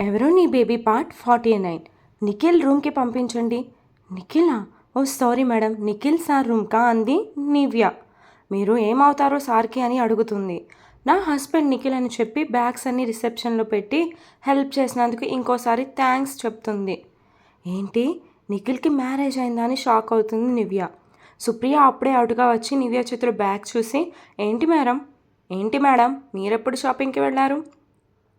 ఎవరో నీ baby part forty nine. Nikhil రూమ్కి పంపించండి. నిఖిలా? ఓ సారీ మేడం నిఖిల్ సార్ రూమ్కా అంది నివ్య. మీరు ఏమవుతారో సార్కి అని అడుగుతుంది. నా హస్బెండ్ నిఖిల్ అని చెప్పి బ్యాగ్స్ అన్ని రిసెప్షన్లో పెట్టి హెల్ప్ చేసినందుకు ఇంకోసారి థ్యాంక్స్ చెప్తుంది. ఏంటి? నిఖిల్కి మ్యారేజ్ అయిందా అని షాక్ అవుతుంది నివ్య. సుప్రియ అప్పుడే అవుట్గా వచ్చి నివ్య చేతిలో బ్యాగ్ చూసి ఏంటి మేడం? ఏంటి మేడం? మీరెప్పుడు షాపింగ్కి వెళ్ళారు?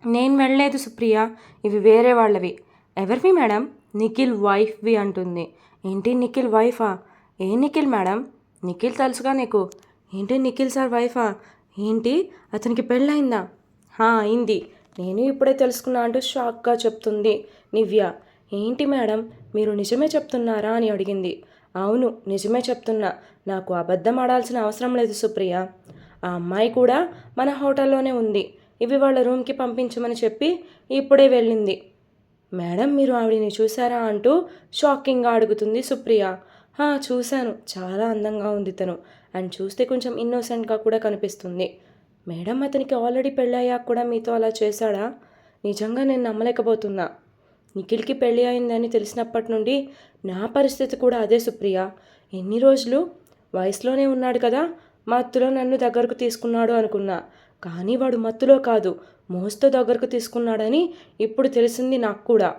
నేను వెళ్ళలేదు సుప్రియ ఇవి వేరే వాళ్ళవి. ఎవరివి మేడం? నిఖిల్ వైఫ్వి అంటుంది. ఏంటి నిఖిల్ వైఫా? ఏ నిఖిల్ మేడం? నిఖిల్ తెలుసుగా నీకు? ఏంటి నిఖిల్ సార్ వైఫా? ఏంటి? అతనికి పెళ్ళయిందా? హా అయింది. నేను ఇప్పుడే తెలుసుకున్నా అంటూ షాక్గా చెప్తుంది నివ్య. ఏంటి మేడం? మీరు నిజమే చెప్తున్నారా అని అడిగింది. అవును నిజమే చెప్తున్నా. నాకు అబద్ధం ఆడాల్సిన అవసరం లేదు సుప్రియ. ఆ అమ్మాయి కూడా మన హోటల్లోనే ఉంది. ఇవి వాళ్ళ రూమ్కి పంపించమని చెప్పి ఇప్పుడే వెళ్ళింది. మేడం మీరు ఆవిడని చూసారా? అంటూ షాకింగ్గా అడుగుతుంది సుప్రియ. "హా, చూశాను. చాలా అందంగా ఉంది తను. అండ్ చూస్తే కొంచెం ఇన్నోసెంట్గా కూడా కనిపిస్తుంది. మేడం అతనికి ఆల్రెడీ పెళ్ళయ్యాక కూడా మీతో అలా చేశాడా? నిజంగా నేను నమ్మలేకపోతున్నా. నిఖిల్కి పెళ్ళి అయిందని తెలిసినప్పటి నుండి నా పరిస్థితి కూడా అదే సుప్రియ. ఎన్ని రోజులు? వయసులోనే ఉన్నాడు కదా. మత్తులో నన్ను దగ్గరకు తీసుకున్నాడు అనుకున్నా. కానీ వాడు మత్తులో కాదు. మోస్తో దగ్గరకు తీసుకున్నాడని ఇప్పుడు తెలిసింది నాకు కూడా.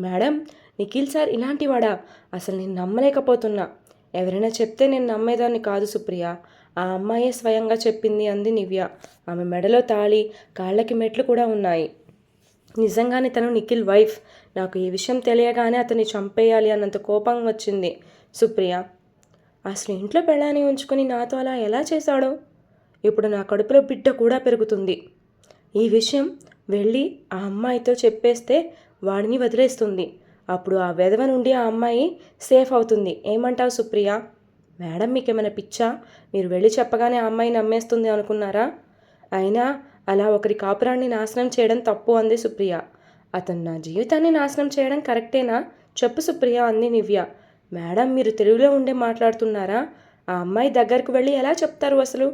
మేడం నిఖిల్ సార్ ఇలాంటివాడా? అసలు నేను నమ్మలేకపోతున్నా. ఎవరైనా చెప్తే నేను నమ్మేదాన్ని కాదు సుప్రియ. ఆ అమ్మాయే స్వయంగా చెప్పింది అంది నివ్య. ఆమె మెడలో తాళి కాళ్ళకి మెట్లు కూడా ఉన్నాయి. నిజంగానే తను నిఖిల్ వైఫ్. నాకు ఈ విషయం తెలియగానే అతన్ని చంపేయాలి అన్నంత కోపం వచ్చింది సుప్రియ. అసలు ఇంట్లో పెళ్ళాన్ని ఉంచుకొని నాతో అలా ఎలా చేశాడో? ఇప్పుడు నా కడుపులో బిడ్డ కూడా పెరుగుతుంది. ఈ విషయం వెళ్ళి ఆ అమ్మాయితో చెప్పేస్తే వాడిని వదిలేస్తుంది. అప్పుడు ఆ వెధవ నుండి ఆ అమ్మాయి సేఫ్ అవుతుంది. ఏమంటావు సుప్రియ? మేడం మీకేమైనా పిచ్చా? మీరు వెళ్ళి చెప్పగానే ఆ అమ్మాయి నమ్మేస్తుంది అనుకున్నారా? అయినా అలా ఒకరి కాపురాన్ని నాశనం చేయడం తప్పు అంది సుప్రియ. అతను నా జీవితాన్ని నాశనం చేయడం కరెక్టేనా? చెప్పు సుప్రియ అంది నివ్య. మేడం మీరు తెలుగులో ఉండే మాట్లాడుతున్నారా? ఆ అమ్మాయి దగ్గరకు వెళ్ళి ఎలా చెప్తారు అసలు?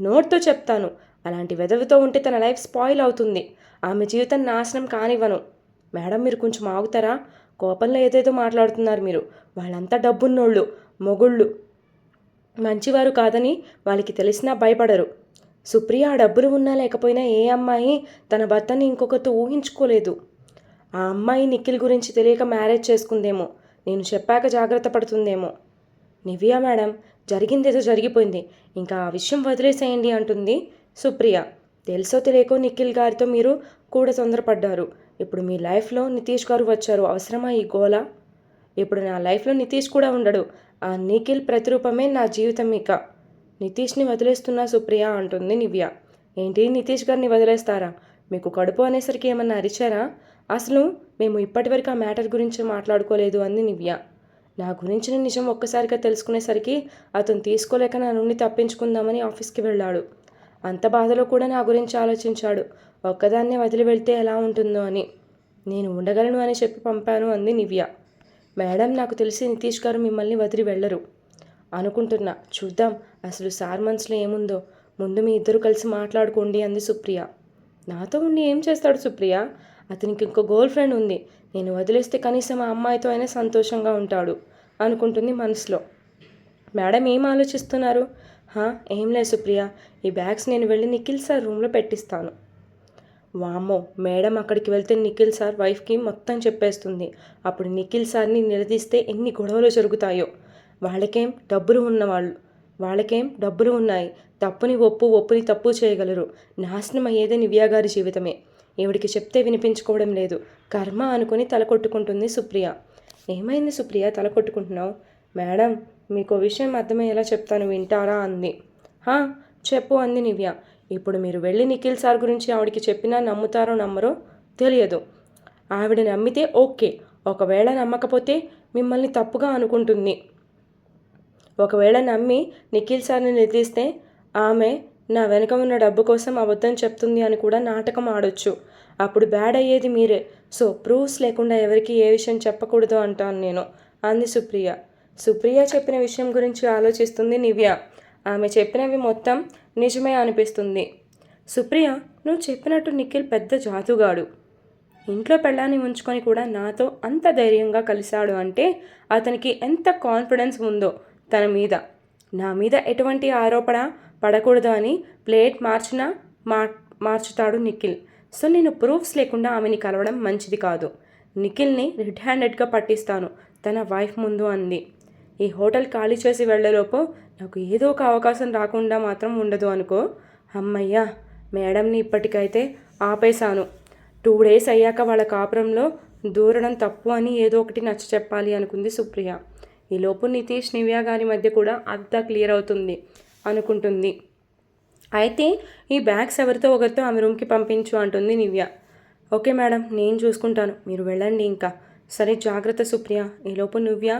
నోట్తో చెప్తాను. అలాంటి వెదవితో ఉంటే తన లైఫ్ స్పాయిల్ అవుతుంది. ఆమె జీవితం నాశనం కానివ్వను. మేడం మీరు కొంచెం ఆగుతారా? కోపంలో ఏదేదో మాట్లాడుతున్నారు మీరు. వాళ్ళంతా డబ్బున్నోళ్ళు మొగుళ్ళు. మంచివారు కాదని వాళ్ళకి తెలిసినా భయపడరు. సుప్రియ ఆ డబ్బులు ఉన్నా లేకపోయినా ఏ అమ్మాయి తన భర్తని ఇంకొకరితో ఊహించుకోలేదు. ఆ అమ్మాయి నిఖిల్ గురించి తెలియక మ్యారేజ్ చేసుకుందేమో. నేను చెప్పాక జాగ్రత్త పడుతుందేమో. నివ్యా మేడం జరిగిందేదో జరిగిపోయింది. ఇంకా ఆ విషయం వదిలేసేయండి అంటుంది సుప్రియ. తెలుసో తెలియకో నిఖిల్ గారితో మీరు కూడా తొందరపడ్డారు. ఇప్పుడు మీ లైఫ్లో నితీష్ గారు వచ్చారు. అవసరమా ఈ గోల? ఇప్పుడు నా లైఫ్లో నితీష్ కూడా ఉండడు. ఆ నిఖిల్ ప్రతిరూపమే నా జీవితం ఇక. నితీష్ని వదిలేస్తున్నా సుప్రియ అంటుంది నివ్య ఏంటి నితీష్ గారిని వదిలేస్తారా? మీకు కడుపు అనేసరికి ఏమన్నా అరిచారా? అసలు మేము ఇప్పటివరకు ఆ మ్యాటర్ గురించి మాట్లాడుకోలేదు అంది నివ్య నా గురించిన నిజం ఒక్కసారిగా తెలుసుకునేసరికి అతను తీసుకోలేక నా నుండి తప్పించుకుందామని ఆఫీస్కి వెళ్ళాడు. అంత బాధలో కూడా నా గురించి ఆలోచించాడు. ఒక్కదాన్నే వదిలి వెళ్తే ఎలా ఉంటుందో అని. నేను ఉండగలను అని చెప్పి పంపాను అంది నివ్య మేడం నాకు తెలిసి నితీష్ గారు మిమ్మల్ని వదిలి వెళ్ళరు. అనుకుంటున్నా. చూద్దాం. అసలు సార్ మనసులో ఏముందో. ముందు మీ ఇద్దరు కలిసి మాట్లాడుకోండి అంది సుప్రియ. నాతో ఉండి ఏం చేస్తాడు సుప్రియ? అతనికి ఇంకో గర్ల్ ఫ్రెండ్ ఉంది. నేను వదిలేస్తే కనీసం ఆ అమ్మాయితో అయినా సంతోషంగా ఉంటాడు అనుకుంటుంది మనసులో. మేడం ఏం ఆలోచిస్తున్నారు? హా ఏం లేదు సుప్రియ. ఈ బ్యాగ్స్ నేను వెళ్ళి నిఖిల్ సార్ రూమ్లో పెట్టిస్తాను. వామ్మో మేడం అక్కడికి వెళ్తే నిఖిల్ సార్ వైఫ్కి మొత్తం చెప్పేస్తుంది. అప్పుడు నిఖిల్ సార్ని నిలదీస్తే ఎన్ని గొడవలు జరుగుతాయో. వాళ్ళకేం డబ్బులు ఉన్నవాళ్ళు. వాళ్ళకేం డబ్బులు ఉన్నాయి. తప్పుని ఒప్పు ఒప్పుని తప్పు చేయగలరు. నాశనం అయ్యేదే నివ్యాగారి జీవితమే. ఈవిడికి చెప్తే వినిపించుకోవడం లేదు. కర్మ అనుకుని తల కొట్టుకుంటుంది సుప్రియ. ఏమైంది సుప్రియ? తల కొట్టుకుంటున్నావు? మేడం మీకు విషయం అర్థమయ్యేలా చెప్తాను. వింటారా? అంది. హా చెప్పు అంది నివ్య. ఇప్పుడు మీరు వెళ్ళి నిఖిల్ సార్ గురించి ఆవిడకి చెప్పినా నమ్ముతారో నమ్మరో తెలియదు. ఆవిడ నమ్మితే ఓకే. ఒకవేళ నమ్మకపోతే మిమ్మల్ని తప్పుగా అనుకుంటుంది. ఒకవేళ నమ్మి నిఖిల్ సార్ని నిద్రిస్తే ఆమె నా వెనక ఉన్న డబ్బు కోసం అబద్ధం చెప్తుంది అని కూడా నాటకం ఆడొచ్చు. అప్పుడు బ్యాడ్ అయ్యేది మీరే. సో ప్రూఫ్స్ లేకుండా ఎవరికి ఏ విషయం చెప్పకూడదు అంటాను నేను. అంది సుప్రియ. సుప్రియ చెప్పిన విషయం గురించి ఆలోచిస్తుంది నివ్య. ఆమె చెప్పినవి మొత్తం నిజమే అనిపిస్తుంది. సుప్రియ నువ్వు చెప్పినట్టు నిఖిల్ పెద్ద జాతుగాడు ఇంట్లో పెళ్ళాన్ని ఉంచుకొని కూడా నాతో అంత ధైర్యంగా కలిశాడు అంటే అతనికి ఎంత కాన్ఫిడెన్స్ ఉందో. తన మీద. నా మీద ఎటువంటి ఆరోపణ పడకూడదు అని ప్లేట్ మార్చిన మా మార్చుతాడు నిఖిల్. సో నేను ప్రూఫ్స్ లేకుండా ఆమెని కలవడం మంచిది కాదు. నిఖిల్ని రెడ్ హ్యాండెడ్గా పట్టిస్తాను. తన వైఫ్ ముందు అంది. ఈ హోటల్ ఖాళీ చేసి వెళ్ళేలోపు నాకు ఏదో ఒక అవకాశం రాకుండా మాత్రం ఉండదు అనుకో. అమ్మయ్యా మేడంని ఇప్పటికైతే ఆపేశాను. టూ డేస్ అయ్యాక వాళ్ళ కాపురంలో దూరడం తప్పు అని ఏదో ఒకటి నచ్చ చెప్పాలి అనుకుంది సుప్రియ. ఈలోపు నితీష్ నివ్య గారి మధ్య కూడా అంతా క్లియర్ అవుతుంది అనుకుంటుంది. అయితే ఈ బ్యాగ్స్ ఎవరితో ఒకరితో ఆమె రూమ్కి పంపించు అంటుంది నివ్య ఓకే మేడం నేను చూసుకుంటాను. మీరు వెళ్ళండి ఇంకా. సరే జాగ్రత్త సుప్రియ. ఈలోపు నివ్య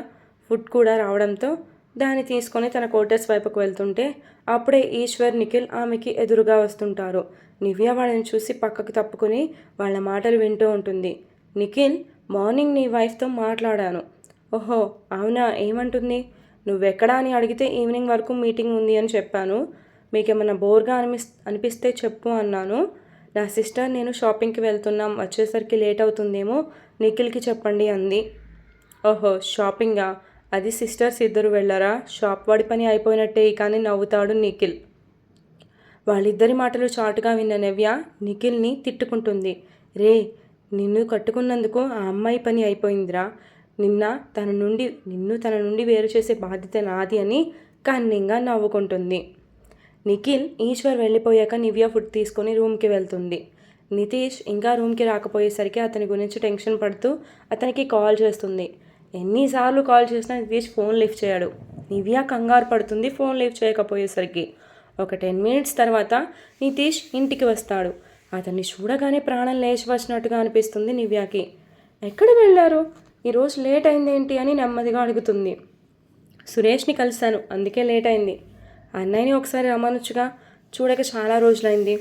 ఫుడ్ కూడా రావడంతో దాన్ని తీసుకొని తన క్వార్టర్స్ వైపుకు వెళ్తుంటే అప్పుడే ఈశ్వర్ నిఖిల్ ఆమెకి ఎదురుగా వస్తుంటారు. నివ్య వాళ్ళని చూసి పక్కకు తప్పుకుని వాళ్ళ మాటలు వింటూ ఉంటుంది. నిఖిల్ మార్నింగ్ నీ వైఫ్తో మాట్లాడాను. ఓహో అవునా? ఏమంటుంది? నువ్వెక్కడా అని అడిగితే ఈవినింగ్ వరకు మీటింగ్ ఉంది అని చెప్పాను. మీకేమన్నా బోర్గా అనిపిస్ అనిపిస్తే చెప్పు అన్నాను. నా సిస్టర్ నేను షాపింగ్కి వెళ్తున్నాం. వచ్చేసరికి లేట్ అవుతుందేమో నిఖిల్కి చెప్పండి అంది. ఓహో షాపింగా? అది సిస్టర్స్ ఇద్దరు వెళ్ళారా? షాప్ వాడి పని అయిపోయినట్టే కానీ నవ్వుతాడు నిఖిల్. వాళ్ళిద్దరి మాటలు చాటుగా విన్న నవ్య నిఖిల్ని తిట్టుకుంటుంది. రే నిన్ను కట్టుకున్నందుకు ఆ అమ్మాయి పని అయిపోయిందిరా. నిన్న తన నుండి నిన్ను తన నుండి వేరు చేసే బాధ్యత నాది అని కన్నింగా నవ్వుకుంటుంది. నిఖిల్ ఈశ్వర్ వెళ్ళిపోయాక నివ్య ఫుడ్ తీసుకొని రూమ్కి వెళ్తుంది. నితీష్ ఇంకా రూమ్కి రాకపోయేసరికి అతని గురించి టెన్షన్ పడుతూ అతనికి కాల్ చేస్తుంది. ఎన్నిసార్లు కాల్ చేసినా నితీష్ ఫోన్ లిఫ్ట్ చేయడు. నివ్య కంగారు పడుతుంది ఫోన్ లిఫ్ట్ చేయకపోయేసరికి. ఒక టెన్ మినిట్స్ తర్వాత నితీష్ ఇంటికి వస్తాడు. అతన్ని చూడగానే ప్రాణం లేచి వచ్చినట్టుగా అనిపిస్తుంది నివ్యాకి. ఎక్కడ వెళ్ళారు? ఈరోజు లేట్ అయిందేంటి అని నెమ్మదిగా అడుగుతుంది. సురేష్ని కలిశాను అందుకే లేట్ అయింది. అన్నయ్యని ఒకసారి రమ్మనొచ్చుగా. చూడక చాలా రోజులైంది.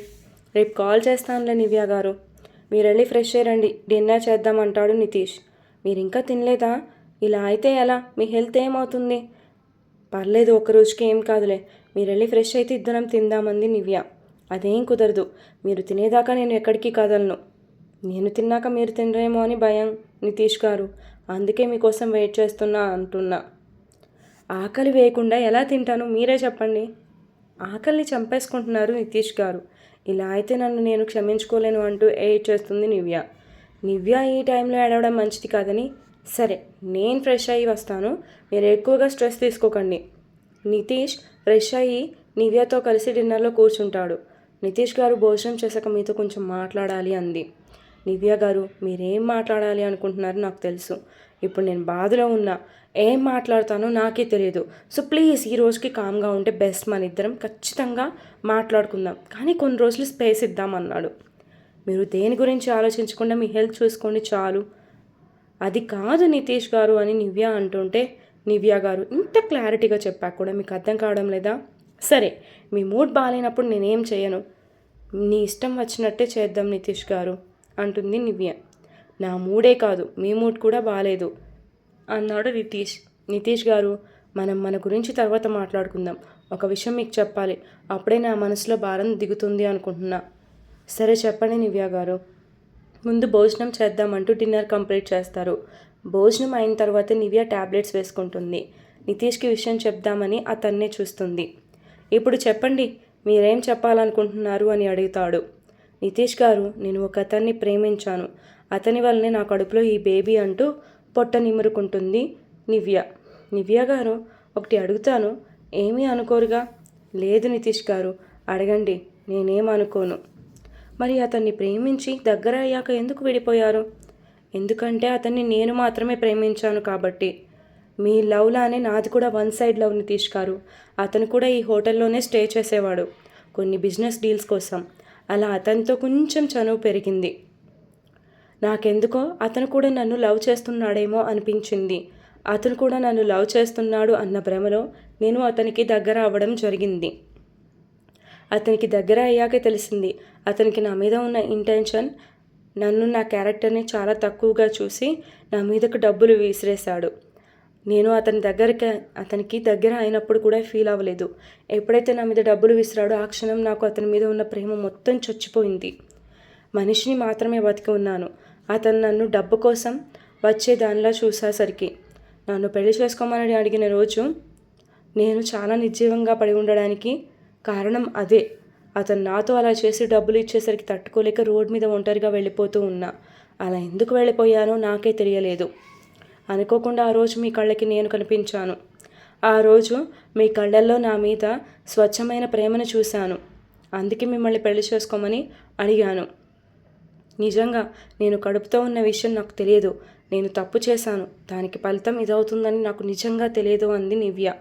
రేపు కాల్ చేస్తానులే నివ్య గారు. మీరు వెళ్ళి ఫ్రెష్ అయ్యండి. డిన్నర్ చేద్దామంటాడు నితీష్. మీరు ఇంకా తినలేదా? ఇలా అయితే ఎలా? మీ హెల్త్ ఏమవుతుంది? పర్లేదు ఒక రోజుకి ఏం కాదులే. మీరు వెళ్ళి ఫ్రెష్ అయితే ఇద్దరం తిందామంది నివ్య. అదేం కుదరదు. మీరు తినేదాకా నేను ఎక్కడికి కదలను. నేను తిన్నాక మీరు తినరేమో అని భయం నితీష్ గారు. అందుకే మీకోసం వెయిట్ చేస్తున్నా అంటున్నా. ఆకలి వేయకుండా ఎలా తింటాను మీరే చెప్పండి. ఆకలిని చంపేసుకుంటున్నారు నితీష్ గారు. ఇలా అయితే నన్ను నేను క్షమించుకోలేను అంటూ ఎయిట్ చేస్తుంది నివ్య. నివ్య ఈ టైంలో ఏడవడం మంచిది కాదని. సరే నేను ఫ్రెష్ అయ్యి వస్తాను. మీరు ఎక్కువగా స్ట్రెస్ తీసుకోకండి. నితీష్ ఫ్రెష్ అయ్యి నివ్యతో కలిసి డిన్నర్లో కూర్చుంటాడు. నితీష్ గారు భోజనం చేశాక మీతో కొంచెం మాట్లాడాలి అంది. నివ్య గారు మీరేం మాట్లాడాలి అనుకుంటున్నారో నాకు తెలుసు. ఇప్పుడు నేను బాధలో ఉన్నా. ఏం మాట్లాడతానో నాకే తెలియదు సో ప్లీజ్ ఈ రోజుకి కామ్గా ఉంటే బెస్ట్ మన ఇద్దరం ఖచ్చితంగా మాట్లాడుకుందాం. కానీ కొన్ని రోజులు స్పేస్ ఇద్దామన్నాడు మీరు దేని గురించి ఆలోచించకుండా మీ హెల్త్ చూసుకోండి చాలు. అది కాదు నితీష్ గారు అని నివ్య అంటుంటే నివ్య గారు ఇంత క్లారిటీగా చెప్పాక కూడా మీకు అర్థం కావడం లేదా? సరే మీ మూడ్ బాగాలేనప్పుడు నేనేం చేయను? నీ ఇష్టం వచ్చినట్టే చేద్దాం నితీష్ గారు. అంటుంది నివ్య. నా మూడే కాదు మీ మూడ్ కూడా బాగాలేదు అన్నాడు నితీష్. నితీష్ గారు మనం మన గురించి తర్వాత మాట్లాడుకుందాం. ఒక విషయం మీకు చెప్పాలి. అప్పుడే నా మనసులో భారం దిగుతుంది అనుకుంటున్నా. సరే చెప్పండి నివ్య గారు. ముందు భోజనం చేద్దామంటూ డిన్నర్ కంప్లీట్ చేస్తారు. భోజనం అయిన తర్వాత నివ్య ట్యాబ్లెట్స్ వేసుకుంటుంది. నితీష్కి విషయం చెప్దామని అతన్నే చూస్తుంది. ఇప్పుడు చెప్పండి మీరేం చెప్పాలనుకుంటున్నారు అని అడుగుతాడు. నితీష్ గారు నేను ఒక అతన్ని ప్రేమించాను. అతని వల్లనే నా కడుపులో ఈ బేబీ అంటూ పొట్ట నిమురుకుంటుంది నివ్య. నివ్య గారు ఒకటి అడుగుతాను. ఏమీ అనుకోరుగా? లేదు నితీష్ గారు అడగండి నేనేం అనుకోను మరి అతన్ని ప్రేమించి దగ్గర అయ్యాక ఎందుకు విడిపోయారు? ఎందుకంటే అతన్ని నేను మాత్రమే ప్రేమించాను కాబట్టి. మీ లవ్లానే నాది కూడా వన్ సైడ్ లవ్ నితీష్ గారు. అతను కూడా ఈ హోటల్లోనే స్టే చేసేవాడు. కొన్ని బిజినెస్ డీల్స్ కోసం. అలా అతనితో కొంచెం చనువు పెరిగింది. నాకెందుకో అతను కూడా నన్ను లవ్ చేస్తున్నాడేమో అనిపించింది. అతను కూడా నన్ను లవ్ చేస్తున్నాడు అన్న భ్రమలో నేను అతనికి దగ్గర అవ్వడం జరిగింది. అతనికి దగ్గర అయ్యాక తెలిసింది. అతనికి నా మీద ఉన్న ఇంటెన్షన్ నన్ను నా క్యారెక్టర్ని చాలా తక్కువగా చూసి నా మీదకు డబ్బులు విసిరేశాడు. నేను అతని దగ్గరికి అతనికి దగ్గర అయినప్పుడు కూడా ఫీల్ అవ్వలేదు. ఎప్పుడైతే నా మీద డబ్బులు విసిరాడో ఆ క్షణం నాకు అతని మీద ఉన్న ప్రేమ మొత్తం చచ్చిపోయింది. మనిషిని మాత్రమే బతికి ఉన్నాను. అతను నన్ను డబ్బు కోసం వచ్చే దానిలా చూసేసరికి నన్ను పెళ్ళి చేసుకోమని అడిగిన రోజు నేను చాలా నిర్జీవంగా పడి ఉండడానికి కారణం అదే. అతను నాతో అలా చేసి డబ్బులు ఇచ్చేసరికి తట్టుకోలేక రోడ్ మీద ఒంటరిగా వెళ్ళిపోతూ ఉన్నా. అలా ఎందుకు వెళ్ళిపోయానో నాకే తెలియలేదు. అనుకోకుండా ఆ రోజు మీ కళ్ళకి నేను కనిపించాను. ఆ రోజు మీ కళ్ళల్లో నా మీద స్వచ్ఛమైన ప్రేమను చూశాను. అందుకే మిమ్మల్ని పెళ్ళి చేసుకోమని అడిగాను. నిజంగా నేను కడుపుతో ఉన్న విషయం నాకు తెలియదు. నేను తప్పు చేశాను. దానికి ఫలితం ఇదవుతుందని నాకు నిజంగా తెలియదు అంది నివ్య.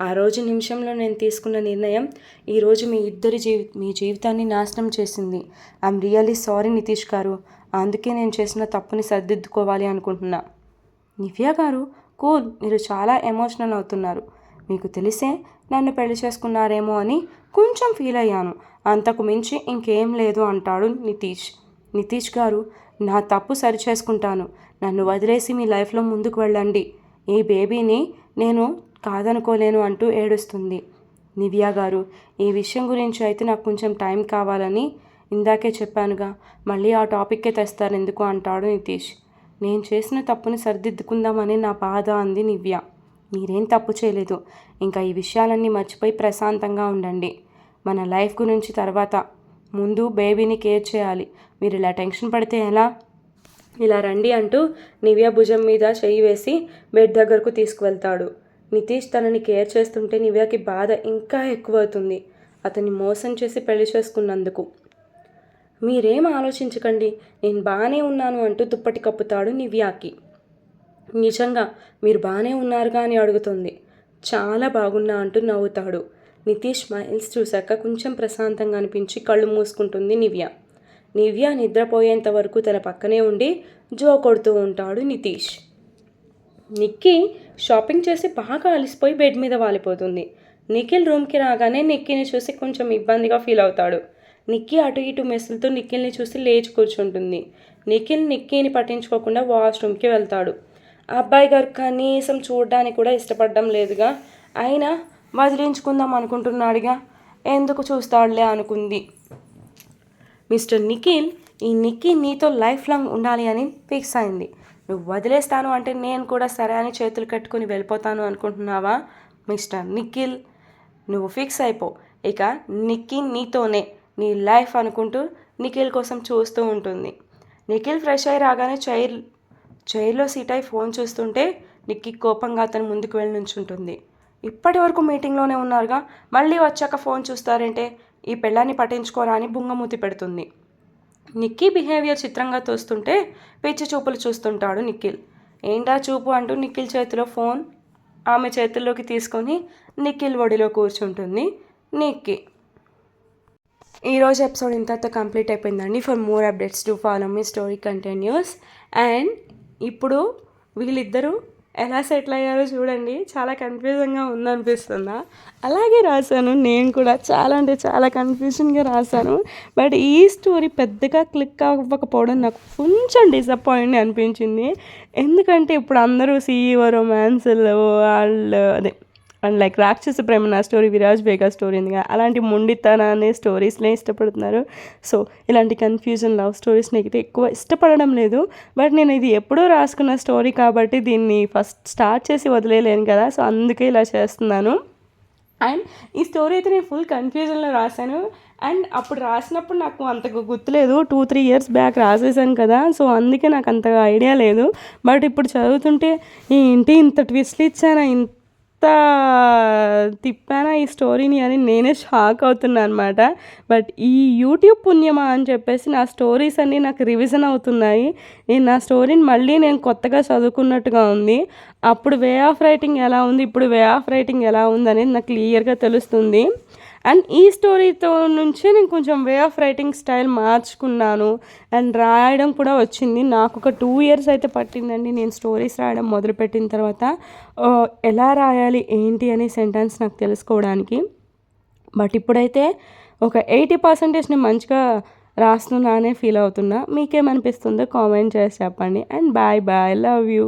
ఆ రోజు నిమిషంలో నేను తీసుకున్న నిర్ణయం ఈరోజు మీ ఇద్దరి జీవి మీ జీవితాన్ని నాశనం చేసింది. ఐఎమ్ రియల్లీ సారీ నితీష్ గారు. అందుకే నేను చేసిన తప్పుని సర్దిద్దుకోవాలి అనుకుంటున్నా. నివ్యా గారు కూల్ మీరు చాలా ఎమోషనల్ అవుతున్నారు. మీకు తెలిసే నన్ను పెళ్ళి చేసుకున్నారేమో అని కొంచెం ఫీల్ అయ్యాను. అంతకు మించి ఇంకేం లేదు అంటాడు నితీష్. నితీష్ గారు నా తప్పు సరి చేసుకుంటాను నన్ను వదిలేసి మీ లైఫ్లో ముందుకు వెళ్ళండి. ఈ బేబీని నేను కాదనుకోలేను అంటూ ఏడుస్తుంది. నివ్యా గారు ఈ విషయం గురించి అయితే నాకు కొంచెం టైం కావాలని ఇందాకే చెప్పానుగా. మళ్ళీ ఆ టాపిక్కే తెస్తారు ఎందుకు అంటాడు నితీష్. నేను చేసిన తప్పుని సరిదిద్దుకుందామని నా బాధ అంది నివ్య. మీరేం తప్పు చేయలేదు. ఇంకా ఈ విషయాలన్నీ మర్చిపోయి ప్రశాంతంగా ఉండండి. మన లైఫ్ గురించి తర్వాత ముందు బేబీని కేర్ చేయాలి. మీరు ఇలా టెన్షన్ పడితే ఎలా? ఇలా రండి అంటూ నివ్య భుజం మీద చెయ్యి వేసి బెడ్ దగ్గరకు తీసుకువెళ్తాడు. నితీష్ తనని కేర్ చేస్తుంటే నివ్యకి బాధ ఇంకా ఎక్కువ అవుతుంది అతన్ని మోసం చేసి పెళ్ళి చేసుకున్నందుకు. మీరేం ఆలోచించకండి నేను బాగానే ఉన్నాను అంటూ దుప్పటి కప్పుతాడు నివ్యాకి. నిజంగా మీరు బాగానే ఉన్నారుగా అని అడుగుతుంది. చాలా బాగున్నా అంటూ నవ్వుతాడు. నితీష్ మైల్స్ చూశాక కొంచెం ప్రశాంతంగా అనిపించి కళ్ళు మూసుకుంటుంది నివ్య. నివ్య నిద్రపోయేంత వరకు తన పక్కనే ఉండి జో కొడుతూ ఉంటాడు నితీష్. నిక్కీ షాపింగ్ చేసి బాగా అలసిపోయి బెడ్ మీద వాలిపోతుంది. నిఖిల్ రూమ్కి రాగానే నిక్కీని చూసి కొంచెం ఇబ్బందిగా ఫీల్ అవుతాడు. నిక్కీ అటు ఇటు మెస్సులతో నిఖిల్ని చూసి లేచి కూర్చుంటుంది. నిఖిల్ నిక్కీని పట్టించుకోకుండా వాష్రూమ్కి వెళ్తాడు. అబ్బాయి గారు కనీసం చూడడానికి కూడా ఇష్టపడడం లేదుగా. అయినా వదిలించుకుందాం అనుకుంటున్నాడుగా. ఎందుకు చూస్తాడులే అనుకుంది. మిస్టర్ నిఖిల్ ఈ నిక్కీ నీతో లైఫ్ లాంగ్ ఉండాలి అని ఫిక్స్ అయింది. నువ్వు వదిలేస్తాను అంటే నేను కూడా సరే అని చేతులు కట్టుకుని వెళ్ళిపోతాను అనుకుంటున్నావా? మిస్టర్ నిఖిల్ నువ్వు ఫిక్స్ అయిపో. ఇక నిక్కీ నీతోనే నీ లైఫ్ అనుకుంటూ నిఖిల్ కోసం చూస్తూ ఉంటుంది. నిఖిల్ ఫ్రెష్ అయి రాగానే చైర్ చైర్లో సీట్ అయి ఫోన్ చూస్తుంటే నిక్కి కోపంగా అతను ముందుకు వెళ్ళి నుంచుంటుంది. ఇప్పటి వరకు మీటింగ్లోనే ఉన్నారుగా మళ్ళీ వచ్చాక ఫోన్ చూస్తారంటే ఈ పెళ్ళాన్ని పట్టించుకోరా అని బుంగమూతి పెడుతుంది. నిక్కీ బిహేవియర్ చిత్రంగా చూస్తుంటే పిచ్చి చూపులు చూస్తుంటాడు నిఖిల్. ఏంటా చూపు అంటూ నిఖిల్ చేతిలో ఫోన్ ఆమె చేతుల్లోకి తీసుకొని నిఖిల్ ఒడిలో కూర్చుంటుంది నిక్కీ ఈరోజు ఎపిసోడ్ ఇంతతో కంప్లీట్ అయిపోయిందండి. For more updates to follow me story continues and ఇప్పుడు వీళ్ళిద్దరూ ఎలా సెటిల్ అయ్యారో చూడండి. చాలా కన్ఫ్యూజన్గా ఉందనిపిస్తుందా? అలాగే రాశాను. నేను కూడా చాలా అంటే చాలా కన్ఫ్యూజన్గా రాశాను. బట్ ఈ స్టోరీ పెద్దగా క్లిక్ అవ్వకపోవడం నాకు కొంచెం డిసప్పాయింట్ అనిపించింది. ఎందుకంటే ఇప్పుడు అందరూ సీఈఓ రొమాన్స్లు వాళ్ళు అదే. అండ్ లైక్ రాక్షస ప్రేమ నా స్టోరీ విరాజ్ బేగా స్టోరీ ఉంది కదా అలాంటి మొండితనాన్ని స్టోరీస్నే ఇష్టపడుతున్నారు. సో ఇలాంటి కన్ఫ్యూజన్ లవ్ స్టోరీస్ అయితే ఎక్కువ ఇష్టపడడం లేదు. బట్ నేను ఇది ఎప్పుడూ రాసుకున్న స్టోరీ కాబట్టి దీన్ని ఫస్ట్ స్టార్ట్ చేసి వదిలేయలేను కదా సో అందుకే ఇలా చేస్తున్నాను. అండ్ ఈ స్టోరీ అయితే నేను ఫుల్ కన్ఫ్యూజన్లో రాశాను. అండ్ అప్పుడు రాసినప్పుడు నాకు అంతగా గుర్తులేదు. టూ త్రీ ఇయర్స్ బ్యాక్ రాసేసాను కదా సో అందుకే నాకు అంతగా ఐడియా లేదు. బట్ ఇప్పుడు చదువుతుంటే ఏంటి ఇంత ట్విస్ట్లు ఇచ్చానా ఇంత తిప్పానా ఈ స్టోరీని అని నేనే షాక్ అవుతున్నా అనమాట బట్ ఈ యూట్యూబ్ పుణ్యమా అని చెప్పేసి నా స్టోరీస్ అన్నీ నాకు రివిజన్ అవుతున్నాయి. నేను నా స్టోరీని మళ్ళీ నేను కొత్తగా చదువుకున్నట్టుగా ఉంది. అప్పుడు వే ఆఫ్ రైటింగ్ ఎలా ఉంది? ఇప్పుడు వే ఆఫ్ రైటింగ్ ఎలా ఉంది అనేది నాకు క్లియర్గా తెలుస్తుంది. అండ్ ఈ స్టోరీతో నుంచే నేను కొంచెం వే ఆఫ్ రైటింగ్ స్టైల్ మార్చుకున్నాను. అండ్ రాయడం కూడా వచ్చింది. నాకు ఒక టూ ఇయర్స్ అయితే పట్టిందండి నేను స్టోరీస్ రాయడం మొదలుపెట్టిన తర్వాత. ఎలా రాయాలి ఏంటి అనే సెంటెన్స్ నాకు తెలుసుకోవడానికి. బట్ ఇప్పుడైతే ఒక ఎయిటీ పర్సెంటేజ్ నేను మంచిగా రాస్తున్నానే ఫీల్ అవుతున్నా. మీకేమనిపిస్తుందో కామెంట్ చేసి చెప్పండి. And bye bye love you